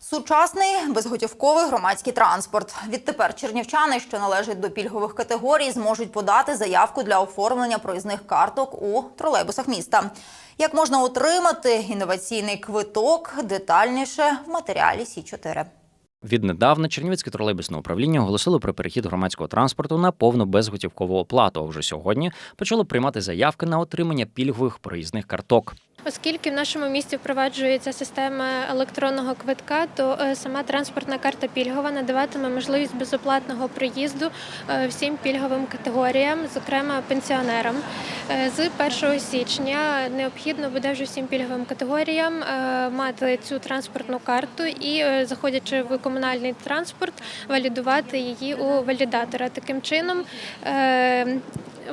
Сучасний безготівковий громадський транспорт. Відтепер чернівчани, що належать до пільгових категорій, зможуть подати заявку для оформлення проїзних карток у тролейбусах міста. Як можна отримати інноваційний квиток? Детальніше в матеріалі Сі 4 Віднедавна Чернівецьке тролейбусне управління оголосило про перехід громадського транспорту на повну безготівкову оплату. А вже сьогодні почало приймати заявки на отримання пільгових проїзних карток. Оскільки в нашому місті впроваджується система електронного квитка, то е, сама транспортна карта пільгова надаватиме можливість безоплатного проїзду е, всім пільговим категоріям, зокрема пенсіонерам. Е, З 1 січня необхідно буде вже всім пільговим категоріям мати цю транспортну карту і, заходячи в комунальний транспорт, валідувати її у валідатора. Таким чином е,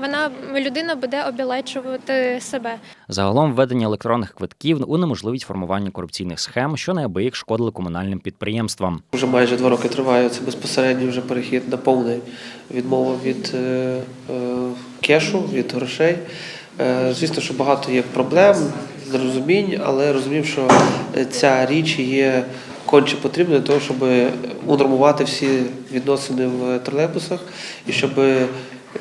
вона людина буде обілечувати себе. Загалом введення електронних квитків унеможливить формування корупційних схем, що неабияк шкодили комунальним підприємствам. Вже майже два роки триває це безпосередній вже перехід на повний відмова від е, е, кешу, від грошей. Е, звісно, що багато є проблем, нерозумінь, але розумів, що ця річ є конче потрібна для того, щоб унормувати всі відносини в тролейбусах і щоб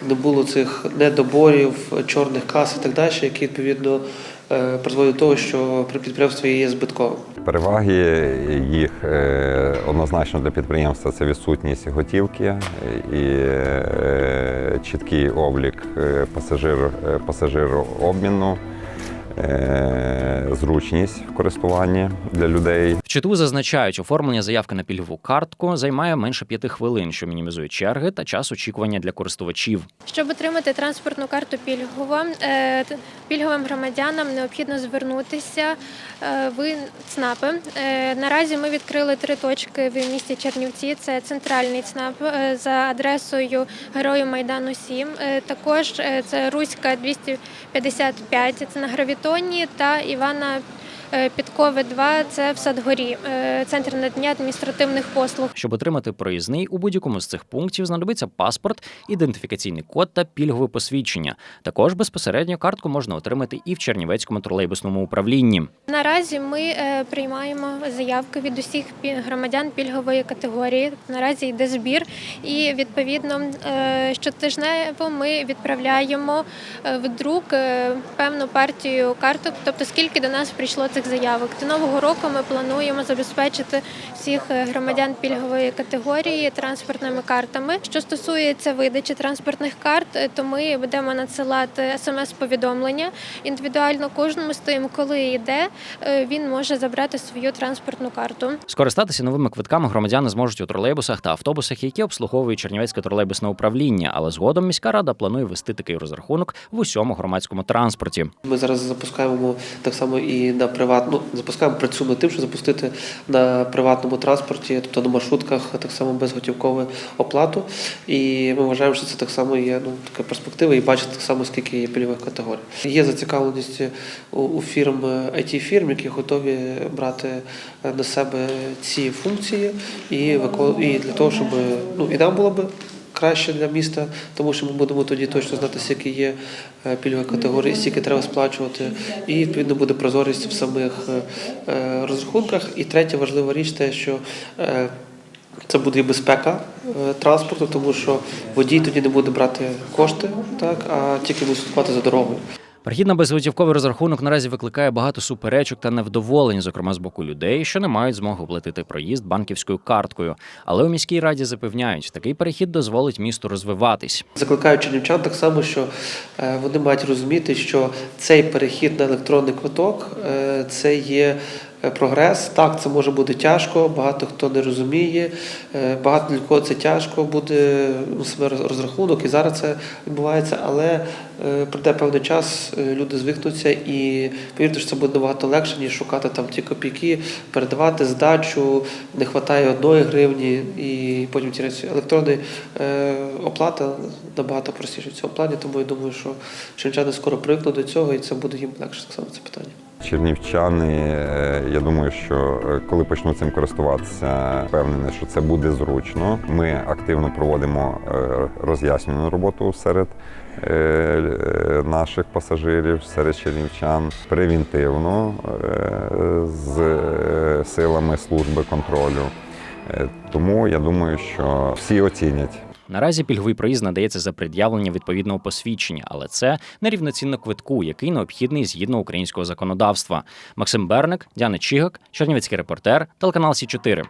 не було цих недоборів, чорних кас і так далі, які відповідно е, призводять до того, що при підприємстві є збитковим. Переваги їх е, однозначно для підприємства це відсутність готівки і е, чіткий облік пасажир, пасажирообміну, зручність в користуванні для людей. В ЧТУ зазначають, оформлення заявки на пільгову картку займає менше п'яти хвилин, що мінімізує черги та час очікування для користувачів. Щоб отримати транспортну карту пільгова, е, пільговим громадянам необхідно звернутися е, в ЦНАПи. Е, Наразі ми відкрили три точки в місті Чернівці. Це центральний ЦНАП за адресою Герою Майдану 7. Е, Також це Руська 255, це на Гравітоні, та Івана Підкови 2, це в Садгорі, е, центр надання адміністративних послуг. Щоб отримати проїзний у будь-якому з цих пунктів знадобиться паспорт, ідентифікаційний код та пільгове посвідчення. Також безпосередньо картку можна отримати і в Чернівецькому тролейбусному управлінні. Наразі ми е, приймаємо заявки від усіх громадян пільгової категорії. Наразі йде збір, і відповідно е, щотижнево ми відправляємо е, в друк е, певну партію карток. Тобто, скільки до нас прийшло цих заявок. До нового року ми плануємо забезпечити всіх е, громадян пільгової категорії транспортними картами. Що стосується видачі транспортних карт, е, то ми будемо надсилати смс-повідомлення індивідуально кожному з тим, коли йде, е, він може забрати свою транспортну карту. Скористатися новими квитками громадяни зможуть у тролейбусах та автобусах, які обслуговує Чернівецьке тролейбусне управління. Але згодом міська рада планує вести такий розрахунок в усьому громадському транспорті. Ми зараз запускаємо так само і на приватну, запускаємо, працюємо тим, щоб запустити на приватному транспорті, тобто на маршрутках, так само безготівкову оплату. І ми вважаємо, що це так само є ну, така перспектива і бачити так само, скільки є пільгових категорій. Є зацікавленість у, фірм it фірм, які готові брати на себе ці функції і, і для того, щоб ну, і нам було би краще для міста, тому що ми будемо тоді точно знати, скільки є пільгові категорії, скільки треба сплачувати, і відповідно буде прозорість в самих е, е, розрахунках. І третя важлива річ, те, що е, це буде і безпека е, транспорту, тому що водій тоді не буде брати кошти, так, а тільки буде слідкувати за дорогою. Перехід на безготівковий розрахунок наразі викликає багато суперечок та невдоволень, зокрема з боку людей, що не мають змоги оплатити проїзд банківською карткою. Але у міській раді запевняють, такий перехід дозволить місту розвиватись. Закликаю чернівчан так само, що е, вони мають розуміти, що цей перехід на електронний квиток е, це є прогрес. Так, це може бути тяжко, багато хто не розуміє, е, багато для кого це тяжко буде ну, себе розрахунок, і зараз це відбувається, але е, прийде певний час, е, люди звикнуться і повірте, що це буде набагато легше, ніж шукати там ті копійки, передавати здачу, не вистачає одної гривні, і потім ті речі. Електронний е, оплата набагато простіше в цьому плані, тому я думаю, що чернівчани скоро привикнуть до цього, і це буде їм легше так само це питання. Чернівчани, е, я думаю, що е, коли почнуть цим користуватися, впевнений, що це буде зручно. Ми активно проводимо е, роз'яснювальну роботу серед наших пасажирів, серед чернівчан превентивно з силами служби контролю. Тому я думаю, що всі оцінять. Наразі пільговий проїзд надається за пред'явлення відповідного посвідчення, але це нерівноцінно квитку, який необхідний згідно українського законодавства. Максим Берник, Діана Чігак, Чернівецький репортер, телеканал Сі 4